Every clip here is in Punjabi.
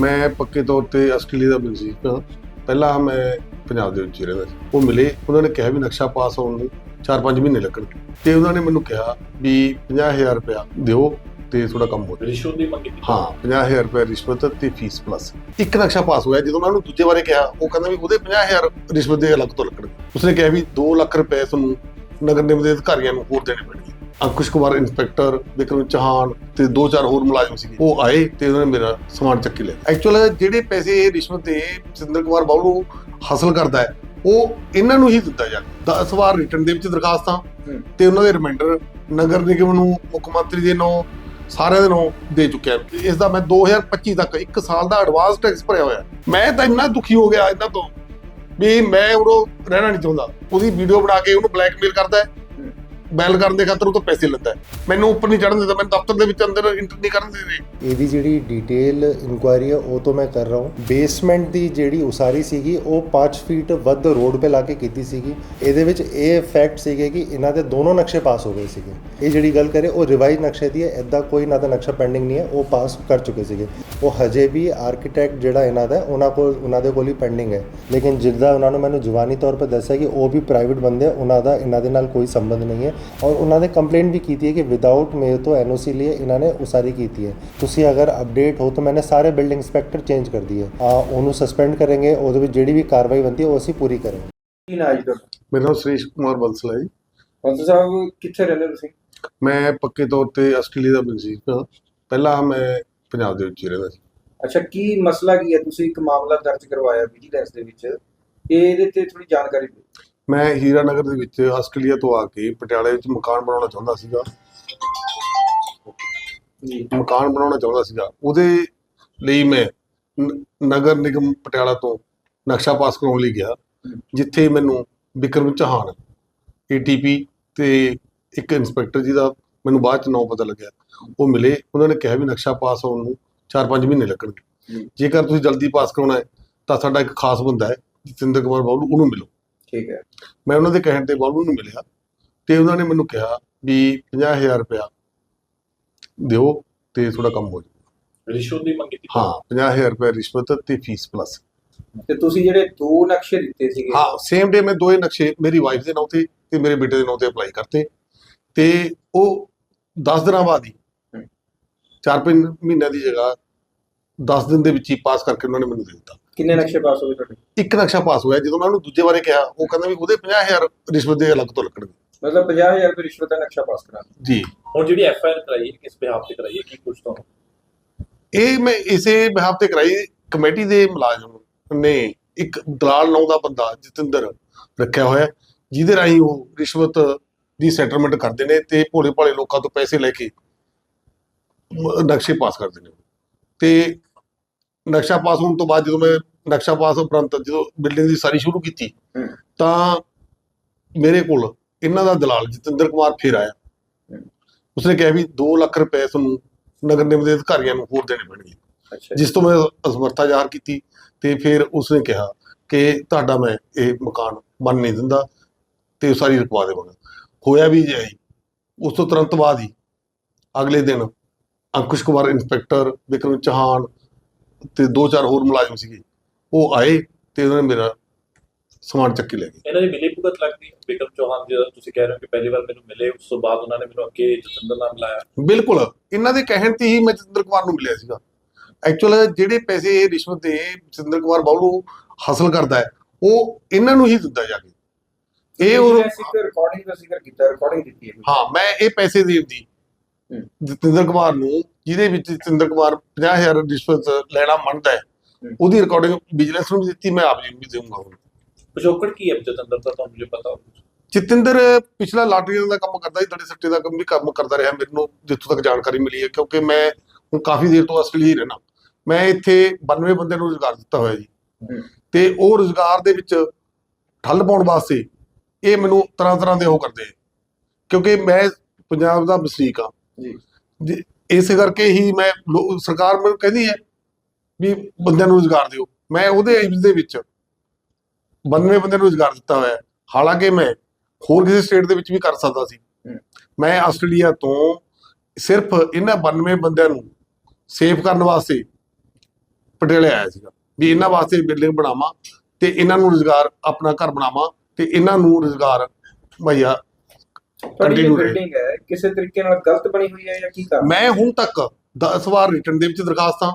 ਮੈਂ ਪੱਕੇ ਤੌਰ ਤੇ ਆਸਟ੍ਰੇਲੀਆ ਦਾ ਵਸਨੀਕ ਹਾਂ ਪਹਿਲਾਂ ਮੈਂ ਪੰਜਾਬ ਦੇ ਵਿੱਚ ਹੀ ਰਹਿੰਦਾ ਸੀ। ਉਹ ਮਿਲੇ ਉਹਨਾਂ ਨੇ ਕਿਹਾ ਵੀ ਨਕਸ਼ਾ ਪਾਸ ਹੋਣ ਨੂੰ 4-5 ਮਹੀਨੇ ਲੱਗਣਗੇ ਤੇ ਉਹਨਾਂ ਨੇ ਮੈਨੂੰ ਕਿਹਾ ਵੀ 50000 ਰੁਪਇਆ ਦਿਓ ਤੇ ਥੋੜਾ ਕੰਮ ਹੋ ਜਾਏ ਰਿਸ਼ਵਤ ਦੀ ਮੰਗ ਕੀਤੀ। ਹਾਂ 50000 ਰੁਪਏ ਰਿਸ਼ਵਤ ਤੇ ਫੀਸ ਪਲੱਸ ਇੱਕ ਨਕਸ਼ਾ ਪਾਸ ਹੋਇਆ ਜਦੋਂ ਮੈਂ ਉਹਨੂੰ ਦੂਜੇ ਬਾਰੇ ਕਿਹਾ ਉਹ ਕਹਿੰਦਾ ਵੀ ਉਹਦੇ 50000 ਰਿਸ਼ਵਤ ਦੇ ਅਲੱਗ ਤੋਂ ਲੱਗਣਗੇ। ਉਸਨੇ ਕਿਹਾ ਵੀ 2 ਲੱਖ ਰੁਪਏ ਤੁਹਾਨੂੰ ਨਗਰ ਨਿਗਮ ਦੇ ਅਧਿਕਾਰੀਆਂ ਨੂੰ ਹੋਰ ਦੇਣੇ ਪੈਣਗੇ। ਅੰਕੁਸ਼ ਕੁਮਾਰ ਇੰਸਪੈਕਟਰ ਵਿਕਰਮ ਚੌਹਾਨ ਤੇ ਦੋ ਚਾਰ ਹੋਰ ਮੁਲਾਜ਼ਮ ਸੀਗੇ। ਉਹ ਆਏ ਤੇ ਉਹਨਾਂ ਨੇ ਮੇਰਾ ਸਮਾਨ ਚੱਕੀ ਲਿਆ। ਐਕਚੁਅਲ ਜਿਹੜੇ ਪੈਸੇ ਇਹ ਰਿਸ਼ਵਤ ਦੇ ਸਿੰਦਰ ਕੁਮਾਰ ਨੂੰ ਹਾਸਲ ਕਰਦਾ ਹੈ ਉਹ ਇਹਨਾਂ ਨੂੰ ਹੀ ਦਿੱਤਾ ਜਾਂਦਾ 10 ਵਾਰ ਰਿਟਰਨ ਦੇ ਵਿੱਚ ਦਰਖਾਸਤਾਂ। ਤੇ ਉਹਨਾਂ ਦੇ ਰਿਮਾਈਂਡਰ ਨਗਰ ਨਿਗਮ ਨੂੰ ਮੁੱਖ ਮੰਤਰੀ ਦੇ ਨਾਂ ਸਾਰਿਆਂ ਦੇ ਨਾਂ ਦੇ ਚੁੱਕਿਆ ਇਸ ਦਾ ਮੈਂ 2025 ਤੱਕ 1 ਸਾਲ ਦਾ ਐਡਵਾਂਸ ਟੈਕਸ ਭਰਿਆ ਹੋਇਆ ਮੈਂ ਤਾਂ ਇੰਨਾ ਦੁਖੀ ਹੋ ਗਿਆ ਇਹਨਾਂ ਤੋਂ ਵੀ ਮੈਂ ਉਹ ਰਹਿਣਾ ਨਹੀਂ ਚਾਹੁੰਦਾ। ਉਹਦੀ ਵੀਡੀਓ ਬਣਾ ਕੇ ਉਹਨੂੰ ਬਲੈਕਮੇਲ ਕਰਦਾ ਹੈ। ਬੈਲ ਕਰਨ ਦੇ ਖਾਤਰ ਉਹ ਤੋਂ ਪੈਸੇ ਲੈਂਦਾ ਮੈਨੂੰ ਉੱਪਰ ਨਹੀਂ ਚੜਨ ਦਿੰਦਾ, ਮੈਨੂੰ ਦਫ਼ਤਰ ਦੇ ਵਿੱਚ ਅੰਦਰ ਇੰਟਰ ਨਹੀਂ ਕਰਨ ਦਿੰਦੇ। ਇਹਦੀ ਜਿਹੜੀ ਡਿਟੇਲ ਇਨਕੁਆਇਰੀ ਹੈ ਉਹ ਤੋਂ ਮੈਂ ਕਰ ਰਹਾ ਹਾਂ। ਬੇਸਮੈਂਟ ਦੀ ਜਿਹੜੀ ਉਸਾਰੀ ਸੀਗੀ, ਉਹ 5 ਫੀਟ ਵੱਧ ਰੋਡ 'ਤੇ ਲਾ ਕੇ ਕੀਤੀ ਸੀਗੀ। ਇਹਦੇ ਵਿੱਚ ਇਹ ਫੈਕਟ ਸੀਗੇ ਕਿ ਇਹਨਾਂ ਦੇ ਦੋਨੋਂ ਨਕਸ਼ੇ ਪਾਸ ਹੋ ਗਏ ਸੀਗੇ। ਇਹ ਜਿਹੜੀ ਗੱਲ ਕਰੇ, ਉਹ ਰਿਵਾਈਜ਼ ਨਕਸ਼ੇ ਦੀ ਹੈ। ਐਦਾਂ ਕੋਈ ਨਾ ਦਾ ਨਕਸ਼ਾ ਪੈਂਡਿੰਗ ਨਹੀਂ ਹੈ, ਉਹ ਪਾਸ ਕਰ ਚੁੱਕੇ ਸੀਗੇ। ਉਹ ਹਜੇ ਵੀ ਆਰਕੀਟੈਕਟ ਜਿਹੜਾ ਇਹਨਾਂ ਦਾ ਉਹਨਾਂ ਕੋਲ, ਉਹਨਾਂ ਦੇ ਕੋਲ ਹੀ ਪੈਂਡਿੰਗ ਹੈ। ਲੇਕਿਨ ਜਿੱਦਾਂ ਉਹਨਾਂ ਨੂੰ ਮੈਨੂੰ ਜਵਾਨੀ ਤੌਰ 'ਤੇ ਦੱਸਿਆ ਕਿ ਉਹ ਵੀ ਪ੍ਰਾਈਵੇਟ ਬੰਦੇ ਉਹਨਾਂ ਦਾ, ਇਹਨਾਂ ਦੇ ਨਾਲ ਕੋਈ ਸੰਬੰਧ ਨਹੀਂ ਹੈ। ਔਰ ਉਹਨਾਂ ਨੇ ਕੰਪਲੇਂਟ ਵੀ ਕੀਤੀ ਹੈ ਕਿ ਵਿਦਆਊਟ ਮੇਰੇ ਤੋਂ ਐਨਓਸੀ ਲਈ ਇਹਨਾਂ ਨੇ ਉਸਾਰੀ ਕੀਤੀ ਹੈ। ਤੁਸੀਂ ਅਗਰ ਅਪਡੇਟ ਹੋ ਤਾਂ ਮੈंने ਸਾਰੇ ਬਿਲਡਿੰਗ ਇੰਸਪੈਕਟਰ ਚੇਂਜ ਕਰ ਦਿਏ ਆ ਉਹਨੂੰ ਸਸਪੈਂਡ ਕਰਾਂਗੇ ਉਹਦੇ ਵਿੱਚ ਜਿਹੜੀ ਵੀ ਕਾਰਵਾਈ ਬਣਦੀ ਹੈ ਉਹ ਅਸੀਂ ਪੂਰੀ ਕਰਾਂਗੇ। ਕੀ ਨਾ ਜੀ ਤੁਹਾਡਾ? ਮੇਰਾ ਨਾਮ ਸੁਰੇਸ਼ ਕੁਮਾਰ ਬੰਸਲ ਹੈ ਜੀ। ਪੰਤ ਸਾਹਿਬ ਕਿੱਥੇ ਰਹਿੰਦੇ ਤੁਸੀਂ? ਮੈਂ ਪੱਕੇ ਤੌਰ ਤੇ ਆਸਟ੍ਰੇਲੀਆ ਦਾ ਵਸਨੀਕ ਹਾਂ। ਪਹਿਲਾਂ ਮੈਂ ਪੰਜਾਬ ਦੇ ਵਿੱਚ ਹੀ ਰਹਿੰਦਾ ਸੀ। ਅੱਛਾ ਕੀ ਮਸਲਾ ਕੀ ਹੈ? ਤੁਸੀਂ ਇੱਕ ਮਾਮਲਾ ਦਰਜ ਕਰਵਾਇਆ ਵਿਜੀਲੈਂਸ ਦੇ ਵਿੱਚ। ਇਹ ਇਹਦੇ ਤੇ ਥੋੜੀ ਜਾਣਕਾਰੀ ਦਿਓ। ਮੈਂ ਹੀਰਾ ਨਗਰ ਦੇ ਵਿੱਚ ਆਸਟ੍ਰੇਲੀਆ ਤੋਂ ਆ ਕੇ ਪਟਿਆਲੇ ਵਿੱਚ ਮਕਾਨ ਬਣਾਉਣਾ ਚਾਹੁੰਦਾ ਸੀਗਾ। ਮਕਾਨ ਬਣਾਉਣਾ ਚਾਹੁੰਦਾ ਸੀਗਾ। ਉਹਦੇ ਲਈ ਮੈਂ ਨਗਰ ਨਿਗਮ ਪਟਿਆਲਾ ਤੋਂ ਨਕਸ਼ਾ ਪਾਸ ਕਰਾਉਣ ਲਈ ਗਿਆ ਜਿੱਥੇ ਮੈਨੂੰ ਵਿਕਰਮ ਚੌਹਾਨ ਏਟੀਪੀ ਤੇ ਇੱਕ ਇੰਸਪੈਕਟਰ ਜੀ ਦਾ ਮੈਨੂੰ ਬਾਅਦ ਚ ਨਾਮ ਪਤਾ ਲੱਗਿਆ। ਉਹ ਮਿਲੇ। ਉਹਨਾਂ ਨੇ ਕਿਹਾ ਵੀ ਨਕਸ਼ਾ ਪਾਸ ਹੋਣ ਨੂੰ 4-5 ਮਹੀਨੇ ਲੱਗਣਗੇ। ਜੇਕਰ ਤੁਸੀਂ ਜਲਦੀ ਪਾਸ ਕਰਾਉਣਾ ਹੈ ਤਾਂ ਸਾਡਾ ਇੱਕ ਖਾਸ ਬੰਦਾ ਹੈ ਜਤਿੰਦਰ ਕੁਮਾਰ ਬਾਬੂ ਉਹਨੂੰ ਮਿਲੋ। ਠੀਕ ਹੈ। ਮੈਂ ਉਹਨਾਂ ਦੇ ਕਹਿਣ ਤੇ ਬਾਬੂ ਨੂੰ ਮਿਲਿਆ ਤੇ ਉਹਨਾਂ ਨੇ ਮੈਨੂੰ ਕਿਹਾ ਵੀ 50000 ਰੁਪਇਆ ਦਿਓ ਤੇ ਥੋੜਾ ਕੰਮ ਹੋ ਜਾਊ ਰਿਸ਼ਵਤ ਦੀ ਮੰਗ ਹਾਂ 50000 ਰੁਪਏ ਰਿਸ਼ਵਤ ਤੇ ਫੀਸ ਪਲੱਸ ਤੇ ਤੁਸੀਂ ਜਿਹੜੇ ਦੋ ਨਕਸ਼ੇ ਦਿੱਤੇ ਸੀਗੇ। ਹਾਂ ਸੇਮ ਡੇ ਮੈਂ ਦੋਏ ਨਕਸ਼ੇ ਮੇਰੀ ਵਾਈਫ ਦੇ ਨਾਂ ਤੇ ਤੇ ਮੇਰੇ ਬੇਟੇ ਦੇ ਨਾਂ ਤੇ ਅਪਲਾਈ ਕਰਤੇ। ਤੇ ਉਹ 10 ਦਿਨਾਂ ਬਾਅਦ ਹੀ ਹਮ। 4-5 ਮਹੀਨਿਆਂ ਦੀ ਜਗ੍ਹਾ 10 ਦਿਨ ਦੇ ਵਿੱਚ ਹੀ ਪਾਸ ਕਰਕੇ ਉਹਨਾਂ ਨੇ ਮੈਨੂੰ ਦੇ ਦਿੱਤਾ। ਕਿੰਨੇ ਨਕਸ਼ੇ ਪਾਸ ਹੋਏ ਤੁਹਾਡੇ? ਇੱਕ ਨਕਸ਼ਾ ਪਾਸ ਹੋਇਆ ਜਦੋਂ ਮੈਂ ਉਹਨੂੰ ਦੂਜੇ ਬਾਰੇ ਕਿਹਾ ਉਹ ਕਹਿੰਦਾ ਵੀ ਉਹਦੇ 50000 ਰਿਸ਼ਵਤ ਦੇ ਅਲੱਗ ਤੋਂ ਲੱਗਣਗੇ ਮਤਲਬ 50000 ਰੁਪਏ ਰਿਸ਼ਵਤ ਦਾ ਨਕਸ਼ਾ ਪਾਸ ਕਰਾ ਜੀ। ਹੁਣ ਜਿਹੜੀ ਐਫ ਆਈ ਆਰ ਕਰਾਈ ਹੈ ਕਿਸ ਬਿਹਾਫ ਤੇ ਕਰਾਈ ਹੈ ਕੀ ਕੁਝ ਤੁਹਾਨੂੰ ਇਹ ਮੈਂ ਇਸੇ ਬਿਹਾਫ ਤੇ ਕਰਾਈ ਕਮੇਟੀ ਦੇ ਮੁਲਾਜ਼ਮ ਨੇ ਇੱਕ ਦਲਾਲ ਨਾਂ ਦਾ ਬੰਦਾ ਜਤਿੰਦਰ ਰੱਖਿਆ ਹੋਇਆ ਹੈ, ਜਿਹਦੇ ਰਾਹੀਂ ਉਹ ਰਿਸ਼ਵਤ ਦੀ ਸੈਟਲਮੈਂਟ ਕਰਦੇ ਨੇ ਤੇ ਭੋਲੇ ਭਾਲੇ ਲੋਕਾਂ ਤੋਂ ਪੈਸੇ ਲੈ ਕੇ ਨਕਸ਼ੇ ਪਾਸ ਕਰਦੇ ਨੇ। ਤੇ ਨਕਸ਼ਾ ਪਾਸ ਹੋਣ ਤੋਂ ਬਾਅਦ ਜਦੋਂ ਮੈਂ ਨਕਸ਼ਾ ਪਾਸ ਉਪਰੰਤ ਜਦੋਂ ਬਿਲਡਿੰਗ ਦੀ ਸਾਰੀ ਸ਼ੁਰੂ ਕੀਤੀ। ਤਾਂ ਮੇਰੇ ਕੋਲ ਇਹਨਾਂ ਦਾ ਦਲਾਲ ਜਤਿੰਦਰ ਕੁਮਾਰ ਫੇਰ ਆਇਆ। ਉਸਨੇ ਕਿਹਾ ਵੀ 2 ਲੱਖ ਰੁਪਏ ਤੁਹਾਨੂੰ ਨਗਰ ਨਿਗਮ ਦੇ ਅਧਿਕਾਰੀਆਂ ਨੂੰ ਹੋਰ ਦੇਣੇ ਪੈਣਗੇ। ਜਿਸ ਤੋਂ ਮੈਂ ਅਸਮਰਥਾ ਜ਼ਾਹਰ ਕੀਤੀ ਤੇ ਫਿਰ ਉਸਨੇ ਕਿਹਾ ਕਿ ਤੁਹਾਡਾ ਮੈਂ ਇਹ ਮਕਾਨ ਬਣ ਨਹੀਂ ਦਿੰਦਾ ਤੇ ਸਾਰੀ ਰਕਵਾ ਦੇਵਾਂਗਾ। ਹੋਇਆ ਵੀ ਜੇ ਉਸ ਤੋਂ ਤੁਰੰਤ ਬਾਅਦ ਹੀ ਅਗਲੇ ਦਿਨ ਅੰਕੁਸ਼ ਕੁਮਾਰ ਇੰਸਪੈਕਟਰ ਵਿਕਰਮ ਚੌਹਾਨ ਤੇ ਦੋ ਚਾਰ ਹੋਰ ਮੁਲਾਜ਼ਮ ਸੀਗੇ। ਉਹ ਆਏ ਤੇ ਉਹਨਾਂ ਨੇ ਮੇਰਾ ਸਮਾਨ ਚੱਕੀ ਲੈ ਗਏ। ਇਹਨਾਂ ਦੀ ਮਿਲੀ ਭੁਗਤ ਲੱਗਦੀ? ਵਿਕਰਮ ਚੌਹਾਨ ਜੀ ਦਾ ਤੁਸੀਂ ਕਹਿ ਰਹੇ ਹੋ ਕਿ ਪਹਿਲੀ ਵਾਰ ਮੈਨੂੰ ਮਿਲੇ ਉਸ ਤੋਂ ਬਾਅਦ ਉਹਨਾਂ ਨੇ ਮੈਨੂੰ ਅੱਗੇ ਜਤਿੰਦਰ ਨਾਲ ਮਿਲਾਇਆ। ਬਿਲਕੁਲ। ਇਹਨਾਂ ਦੇ ਕਹਿਣ ਤੇ ਹੀ ਮੈਂ ਜਤਿੰਦਰ ਕੁਮਾਰ ਨੂੰ ਮਿਲਿਆ ਸੀਗਾ। ਐਕਚੁਅਲ ਜਿਹੜੇ ਪੈਸੇ ਇਹ ਰਿਸ਼ਵਤ ਦੇ ਜਤਿੰਦਰ ਕੁਮਾਰ ਬਾਬੂ ਹਾਸਲ ਕਰਦਾ ਹੈ ਉਹ ਇਹਨਾਂ ਨੂੰ ਹੀ ਦਿੰਦਾ ਜਾ ਕੇ। ਇਹ ਉਹ ਰਿਕਾਰਡਿੰਗ ਦਾ ਜ਼ਿਕਰ ਕੀਤਾ ਰਿਕਾਰਡਿੰਗ ਦਿੱਤੀ ਹੈ। ਹਾਂ ਮੈਂ ਇਹ ਪੈਸੇ ਦੀ ਹੂੰ। ਜਤਿੰਦਰ ਕੁਮਾਰ ਨੂੰ ਜਿਹਦੇ ਵਿੱਚ ਜਤਿੰਦਰ ਕੁਮਾਰ 50000 ਰਿਸ਼ਵਤ ਲੈਣਾ ਮੰਨਦਾ ਹੂੰ। ਉਹਦੀ ਰਿਕਾਰਡਿੰਗ ਬਿਜ਼ਨਸ ਨੂੰ ਵੀ ਦਿੱਤੀ ਮੈਂ ਆਪ ਜੀ ਨੂੰ ਵੀ ਦੇਵਾਂਗਾ ਹੁਣ। ਪਿਛੋਕੜ ਕੀ ਹੈ ਜਤਿੰਦਰ ਦਾ ਤੁਹਾਨੂੰ ਜੇ ਪਤਾ ਹੋਵੇ। ਜਤਿੰਦਰ ਪਿਛਲਾ ਲਾਟਰੀਆਂ ਦਾ ਕੰਮ ਕਰਦਾ ਸੀ ਦੜੇ ਸੱਟੇ ਦਾ ਕੰਮ ਵੀ ਕੰਮ ਕਰਦਾ ਰਿਹਾ ਮੈਨੂੰ ਜਿੱਥੋਂ ਤੱਕ ਜਾਣਕਾਰੀ ਮਿਲੀ ਹੈ ਕਿਉਂਕਿ ਮੈਂ ਹੁਣ ਕਾਫੀ ਦੇਰ ਤੋਂ ਆਸਟ੍ਰੇਲੀਆ ਹੀ ਰਹਿਣਾ ਮੈਂ ਇੱਥੇ 92 ਬੰਦਿਆਂ ਨੂੰ ਰੁਜ਼ਗਾਰ ਦਿੱਤਾ ਹੋਇਆ ਜੀ। ਤੇ ਉਹ ਰੁਜ਼ਗਾਰ ਦੇ ਵਿੱਚ ਠੱਲ ਪਾਉਣ ਵਾਸਤੇ ਇਹ ਮੈਨੂੰ ਤਰ੍ਹਾਂ ਤਰ੍ਹਾਂ ਦੇ ਉਹ ਕਰਦੇ। ਕਿਉਂਕਿ ਮੈਂ ਪੰਜਾਬ ਦਾ ਵਸਨੀਕ ਆ ਜੀ। ਇਸੇ ਕਰਕੇ ਹੀ ਮੈਂ ਸਰਕਾਰ ਮੈਨੂੰ ਕਹਿੰਦੀ ਹੈ ਵੀ ਬੰਦਿਆਂ ਨੂੰ ਰੁਜ਼ਗਾਰ ਦਿਓ ਮੈਂ ਉਹਦੇ ਏਜ ਦੇ ਵਿੱਚ 92 ਬੰਦਿਆਂ ਨੂੰ ਰੁਜ਼ਗਾਰ ਦਿੱਤਾ ਹੋਇਆ। ਹਾਲਾਂਕਿ ਮੈਂ ਹੋਰ ਕਿਸੇ ਸਟੇਟ ਦੇ ਵਿੱਚ ਵੀ ਕਰ ਸਕਦਾ ਸੀ। ਮੈਂ ਆਸਟ੍ਰੇਲੀਆ ਤੋਂ ਸਿਰਫ ਇਹਨਾਂ 92 ਬੰਦਿਆਂ ਨੂੰ ਸੇਵ ਕਰਨ ਵਾਸਤੇ ਪਟਿਆਲੇ ਆਇਆ ਸੀਗਾ ਵੀ ਇਹਨਾਂ ਵਾਸਤੇ ਬਿਲਡਿੰਗ ਬਣਾਵਾਂ ਤੇ ਇਹਨਾਂ ਨੂੰ ਰੋਜ਼ਗਾਰ ਆਪਣਾ ਘਰ ਬਣਾਵਾਂ ਤੇ ਇਹਨਾਂ ਨੂੰ ਰੋਜ਼ਗਾਰ ਰਹੇ। ਬਿਲਡਿੰਗ ਹੈ ਕਿਸੇ ਤਰੀਕੇ ਨਾਲ ਗਲਤ ਬਣੀ ਹੋਈ ਹੈ ਜਾਂ ਕੀ ਕਾਰਨ ਮੈਂ ਹੁਣ ਤੱਕ 10 ਵਾਰ ਰਿਟਰਨ ਦੇ ਵਿੱਚ ਦਰਖਾਸਤਾਂ।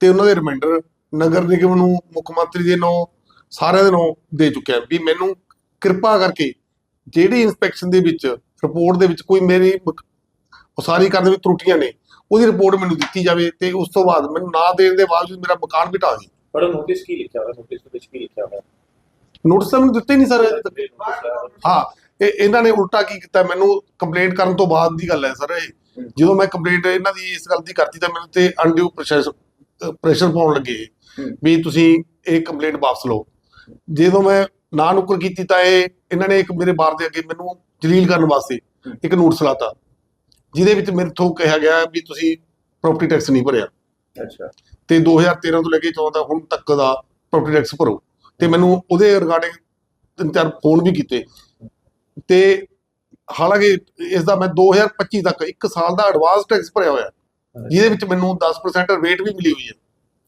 ਤੇ ਉਹਨਾਂ ਦੇ ਰਿਮਾਈਂਡਰ ਨਗਰ ਨਿਗਮ ਨੂੰ ਮੁੱਖ ਮੰਤਰੀ ਦੇ ਨਾਂ ਸਾਰਿਆਂ ਦੇ ਨਾਂ ਦੇ ਚੁੱਕਿਆ ਵੀ ਮੈਨੂੰ ਕਿਰਪਾ ਕਰਕੇ ਜਿਹੜੀ ਇਨਸਪੈਕਸ਼ਨ ਦੇ ਵਿੱਚ ਰਿਪੋਰਟ ਦੇ ਵਿੱਚ ਕੋਈ ਮੇਰੀ ਉਸਾਰੀ ਕਰਨ ਦੇ ਵਿੱਚ ਤਰੁੱਟੀਆਂ ਨੇ ਉਹਦੀ ਰਿਪੋਰਟ ਮੈਨੂੰ ਦਿੱਤੀ ਜਾਵੇ ਤੇ ਉਸ ਤੋਂ ਬਾਅਦ ਮੈਨੂੰ ਨਾ ਦੇਣ ਦੇ ਬਾਵਜੂਦ ਮੇਰਾ ਮਕਾਨ ਵੀ ਢਾਹ ਗਈ ਪਰ ਨੋਟਿਸ ਕੀ ਲਿਖਿਆ ਹੋਇਆ? ਨੋਟਿਸ ਵਿੱਚ ਕੀ ਲਿਖਿਆ ਹੋਇਆ? ਨੋਟਿਸ ਤਾਂ ਮੈਨੂੰ ਦਿੱਤੇ ਨਹੀਂ ਸਰ ਹਾਂ ਇਹ ਇਹਨਾਂ ਨੇ ਉਲਟਾ ਕੀ ਕੀਤਾ? ਮੈਨੂੰ ਕੰਪਲੇਂਟ ਕਰਨ ਤੋਂ ਬਾਅਦ ਦੀ ਗੱਲ ਹੈ ਸਰ ਇਹ। ਜਦੋਂ ਮੈਂ ਕੰਪਲੇਂਟ ਇਹਨਾਂ ਦੀ ਇਸ ਗੱਲ ਦੀ ਕਰਤੀ ਤਾਂ ਮੈਨੂੰ ਤੇ ਅਨਡਿਊ ਪ੍ਰੈਸ਼ਰ ਪ੍ਰੈਸ਼ਰ ਪਾਉਣ ਲੱਗੇ। ਵੀ ਤੁਸੀਂ ਇਹ ਕੰਪਲੇਂਟ ਵਾਪਸ ਲਓ। ਜਦੋਂ ਮੈਂ ਨਾ ਨੁਕਰ ਕੀਤੀ ਤਾਂ ਇਹ ਇਹਨਾਂ ਨੇ ਇੱਕ ਮੇਰੇ ਬਾਰ ਦੇ ਅੱਗੇ ਮੈਨੂੰ ਜਲੀਲ ਕਰਨ ਵਾਸਤੇ। ਇੱਕ ਨੋਟਿਸ ਲਾਤਾ। ਜਿਹਦੇ ਵਿੱਚ ਮੇਰੇ ਤੋਂ ਕਿਹਾ ਗਿਆ ਵੀ ਤੁਸੀਂ ਪ੍ਰਾਪਰਟੀ ਟੈਕਸ ਨਹੀਂ ਭਰਿਆ। ਅੱਛਾ। ਤੇ 2013 ਤੋਂ ਲੈ ਕੇ 14 ਹੁਣ ਤੱਕ ਦਾ ਪ੍ਰਾਪਰਟੀ ਟੈਕਸ ਭਰੋ। ਤੇ ਮੈਨੂੰ ਉਹਦੇ ਰਿਗਾਰਡਿੰਗ ਤਿੰਨ ਚਾਰ ਫੋਨ ਵੀ ਕੀਤੇ। ਤੇ ਹਾਲਾਂਕਿ ਇਸ ਦਾ ਮੈਂ 2025 ਤੱਕ 1 ਸਾਲ ਦਾ ਐਡਵਾਂਸ ਟੈਕਸ ਭਰਿਆ ਹੋਇਆ। ਜਿਹਦੇ ਵਿੱਚ ਮੈਨੂੰ 10% ਰੇਟ ਵੀ ਮਿਲੀ ਹੋਈ ਹੈ।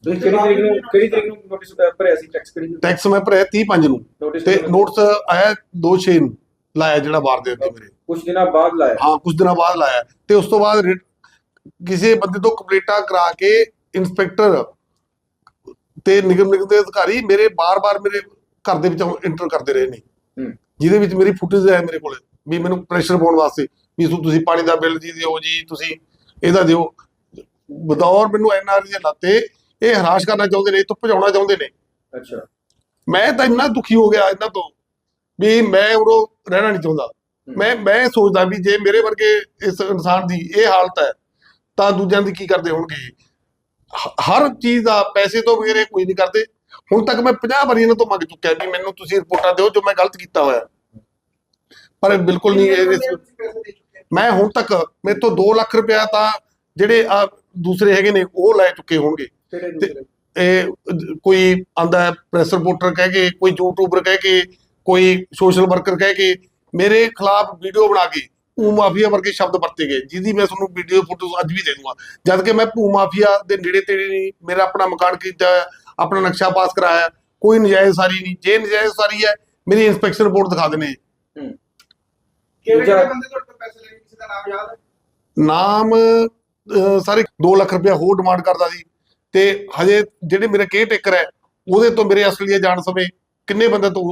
ਕਿਹੜੀ ਤਰੀਕ ਨੂੰ ਕਿਹੜੀ ਤਰੀਕ ਨੂੰ ਨੋਟਿਸ ਭਰਿਆ ਸੀ ਟੈਕਸ ਕਿਹੜੀ ਟੈਕਸ ਮੈਂ ਭਰਿਆ 30 5 ਨੂੰ। ਤੇ ਨੋਟਿਸ ਆਇਆ 2 6 ਨੂੰ ਲਾਇਆ ਜਿਹੜਾ ਬਾਰ ਦੇ ਅੱਗੇ ਮੇਰੇ। ਕੁਝ ਦਿਨਾਂ ਬਾਅਦ ਲਾਇਆ? ਹਾਂ ਕੁਝ ਦਿਨਾਂ ਬਾਅਦ ਲਾਇਆ। ਤੇ ਉਸ ਤੋਂ ਬਾਅਦ ਕਿਸੇ ਬੰਦੇ ਤੋਂ ਕੰਪਲੀਟਾਂ ਕਰਾ ਕੇ ਇਨਸਪੈਕਟਰ ਤੇ ਨਿਗਮ ਨਿਗਮ ਦੇ ਅਧਿਕਾਰੀ ਮੇਰੇ ਬਾਰ-ਬਾਰ ਮੇਰੇ ਘਰ ਦੇ ਵਿੱਚ ਇੰਟਰ ਕਰਦੇ ਰਹੇ ਨੇ। ਜਿਹਦੇ ਵਿੱਚ ਮੇਰੀ ਫੁਟੇਜ ਹੈ ਮੇਰੇ ਕੋਲੇ ਵੀ ਮੈਨੂੰ ਪ੍ਰੈਸ਼ਰ ਪਾਉਣ ਵਾਸਤੇ ਵੀ ਤੁਸੀਂ ਪਾਣੀ ਦਾ ਬਿੱਲ ਜੀ ਦਿਓ ਜੀ ਤੁਸੀਂ ਇਹਦਾ ਦਿਓ। ਬਦੌਰ ਮੈਨੂੰ ਐਨਆਰਜੀ ਦੇ ਨਾਤੇ ਇਹ ਹਰਾਸ਼ ਕਰਨਾ ਚਾਹੁੰਦੇ ਨੇ ਇਹ ਤੋਂ ਭਜਾਉਣਾ ਚਾਹੁੰਦੇ ਨੇ। ਅੱਛਾ। ਮੈਂ ਤਾਂ ਇੰਨਾ ਦੁਖੀ ਹੋ ਗਿਆ ਇਹਨਾਂ ਤੋਂ ਵੀ ਮੈਂ ਉਰੋਂ ਰਹਿਣਾ ਨਹੀਂ ਚਾਹੁੰਦਾ। ਮੈਂ ਮੈਂ ਸੋਚਦਾ ਵੀ ਜੇ ਮੇਰੇ ਵਰਗੇ ਇਸ ਇਨਸਾਨ ਦੀ ਇਹ ਹਾਲਤ ਹੈ ਤਾਂ ਦੂਜਿਆਂ ਦੀ ਕੀ ਕਰਦੇ ਹੋਣਗੇ? ਹਰ ਚੀਜ਼ ਦਾ ਪੈਸੇ ਤੋਂ ਬਗੈਰ ਕੋਈ ਨਹੀਂ ਕਰਦੇ। ਹੁਣ ਤੱਕ ਮੈਂ 50 ਵਾਰੀ ਇਹਨਾਂ ਤੋਂ ਮੰਗ ਚੁੱਕਿਆ ਵੀ ਮੈਨੂੰ ਤੁਸੀਂ ਰਿਪੋਰਟਾਂ ਦਿਓ ਜੋ ਮੈਂ ਗਲਤ ਕੀਤਾ ਹੋਇਆ। ਪਰ ਬਿਲਕੁਲ ਨਹੀਂ ਇਹ ਮੈਂ ਹੁਣ ਤੱਕ ਮੇਰੇ ਤੋਂ 2 ਲੱਖ ਰੁਪਇਆ ਤਾਂ ਜਿਹੜੇ ਆ ਦੂਸਰੇ ਹੈਗੇ ਨੇ ਉਹ ਲੈ ਚੁੱਕੇ ਹੋਣਗੇ। ਕਿਹੜੇ ਦੂਸਰੇ? ਇਹ ਕੋਈ ਆਂਦਾ ਪ੍ਰੈਸ ਰਿਪੋਰਟਰ ਕਹਿ ਕੇ ਕੋਈ ਯੂਟਿਊਬਰ ਕਹਿ ਕੇ ਕੋਈ ਸੋਸ਼ਲ ਵਰਕਰ ਕਹਿ ਕੇ ਮੇਰੇ ਖਿਲਾਫ ਵੀਡੀਓ ਬਣਾ ਕੇ ਭੂ ਮਾਫੀਆ ਵਰਗੇ ਸ਼ਬਦ ਵਰਤੇ ਗਏ ਜਿਹਦੀ ਮੈਂ ਤੁਹਾਨੂੰ ਵੀਡੀਓ ਫੋਟੋ ਅੱਜ ਵੀ ਦੇ ਦੂੰਗਾ। ਜਦ ਕਿ ਮੈਂ ਭੂ ਮਾਫੀਆ ਦੇ ਨੇੜੇ ਤੇੜੇ ਨਹੀਂ ਮੇਰਾ ਆਪਣਾ ਮਕਾਨ ਕੀਤਾ ਆਪਣਾ ਨਕਸ਼ਾ ਪਾਸ ਕਰਾਇਆ ਕੋਈ ਨਜਾਇਜ਼ ਸਾਰੀ ਨਹੀਂ। ਜੇ ਨਜਾਇਜ਼ ਸਾਰੀ ਹੈ ਮੇਰੀ ਇਨਸਪੈਕਸ਼ਨ ਰਿਪੋਰਟ ਦਿਖਾ ਦੇਣੇ। ਕਿਹੜੇ ਕਿਹੜੇ ਬੰਦੇ ਤੁਹਾਡੇ ਤੋਂ ਪੈਸੇ ਲੈ ਕੇ ਕਿਸੇ ਦਾ ਨਾਮ ਯਾਦ ਹੈ? ਨਾਮ ਸਾਰੇ 2 ਲੱਖ ਰੁਪਇਆ ਹੋਰ ਡਿਮਾਂਡ ਕਰਦਾ ਸੀ ਤੇ ਹਜੇ ਜਿਹੜੇ ਮੇਰੇ ਕੇਅਰ ਟੇਕਰ ਹੈ ਉਹਦੇ ਤੋਂ ਮੇਰੇ ਆਸਟ੍ਰੇਲੀਆ ਜਾਣ ਸਮੇਂ ਕਿੰਨੇ ਬੰਦੇ ਤੋਂ